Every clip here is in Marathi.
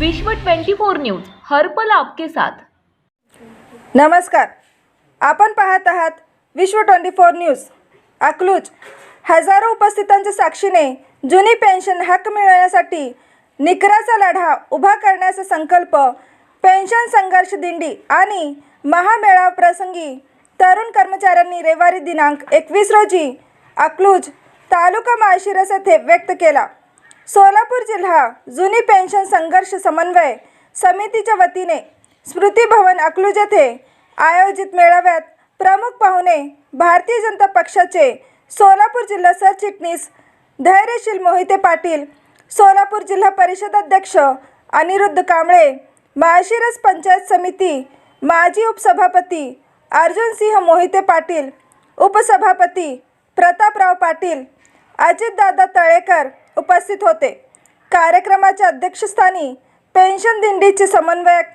विश्व 24 न्यूज हर्पल आपके साथ. नमस्कार. आपण पाहत आहात विश्व ट्वेंटी फोर न्यूज. अकलूज हजारो उपस्थितांच्या साक्षीने जुनी पेन्शन हक्क मिळवण्यासाठी निकराचा लढा उभा करण्याचा संकल्प पेन्शन संघर्ष दिंडी आणि महामेळाव प्रसंगी तरुण कर्मचाऱ्यांनी रविवारी दिनांक एकवीस रोजी अकलूज तालुका माळशिरस येथे व्यक्त केला. सोलापूर जिल्हा जुनी पेन्शन संघर्ष समन्वय समितीच्या वतीने स्मृती भवन अकलूज येथे आयोजित मेळाव्यात प्रमुख पाहुणे भारतीय जनता पक्षाचे सोलापूर जिल्हा सरचिटणीस धैर्यशील मोहिते पाटील सोलापूर जिल्हा परिषद अध्यक्ष अनिरुद्ध कांबळे माळशिरस पंचायत समिती माजी उपसभापती अर्जुनसिंह मोहिते पाटील उपसभापती प्रतापराव पाटील अजितदादा तळेकर उपस्थित होते. कार्यक्रमाच्या अध्यक्षस्थानी पेन्शन दिंडीचे समन्वयक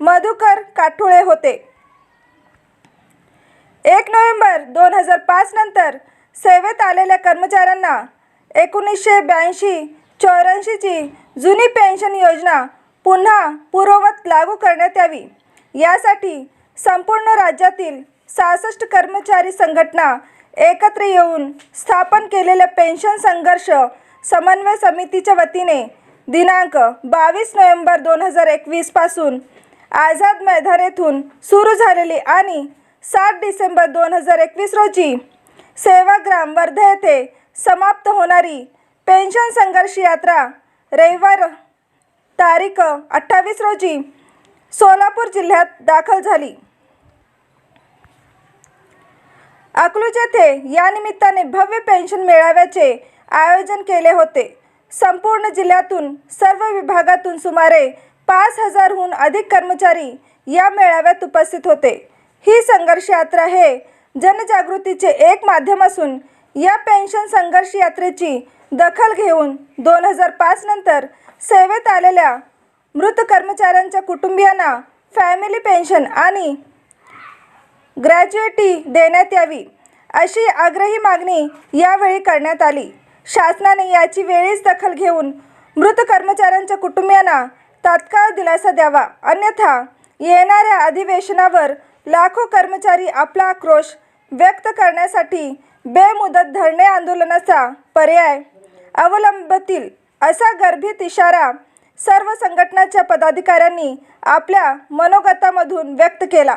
मधुकर काठुळे होते. एक नोव्हेंबर दोन हजार पाच नंतर सेवेत आलेल्या कर्मचाऱ्यांना एकोणीसशे ब्याऐंशी चौऱ्याऐंशीची जुनी पेन्शन योजना पुन्हा पूर्ववत लागू करण्यात यावी. यासाठी संपूर्ण राज्यातील सहासष्ट कर्मचारी संघटना एकत्र येऊन स्थापन केलेल्या पेन्शन संघर्ष समन्वय समितीच्या वतीने दिनांक बावीस नोव्हेंबर दोन हजार एकवीसपासून आझाद मैदान येथून सुरू झालेली आणि सात डिसेंबर दोन हजार एकवीस रोजी सेवाग्राम वर्धा येथे समाप्त होणारी पेन्शन संघर्ष यात्रा रविवार तारीख अठ्ठावीस रोजी सोलापूर जिल्ह्यात दाखल झाली. अकलूज येथे या निमित्ताने भव्य पेन्शन मेळाव्याचे आयोजन केले होते. संपूर्ण जिल्ह्यातून सर्व विभागातून सुमारे पाच हजारहून अधिक कर्मचारी या मेळाव्यात उपस्थित होते. ही संघर्ष यात्रा हे जनजागृतीचे एक माध्यम असून या पेन्शन संघर्ष यात्रेची दखल घेऊन दोन हजार पाच नंतर सेवेत आलेल्या मृत कर्मचाऱ्यांच्या कुटुंबियांना फॅमिली पेन्शन आणि ग्रॅज्युएटी देण्यात यावी अशी आग्रही मागणी यावेळी करण्यात आली. शासनाने याची वेळीच दखल घेऊन मृत कर्मचाऱ्यांच्या कुटुंबियांना तात्काळ दिलासा द्यावा. अन्यथा येणाऱ्या अधिवेशनावर लाखो कर्मचारी आपला आक्रोश व्यक्त करण्यासाठी बेमुदत धरणे आंदोलनाचा पर्याय अवलंबतील असा गर्भित इशारा सर्व संघटनाच्या पदाधिकाऱ्यांनी आपल्या मनोगतामधून व्यक्त केला.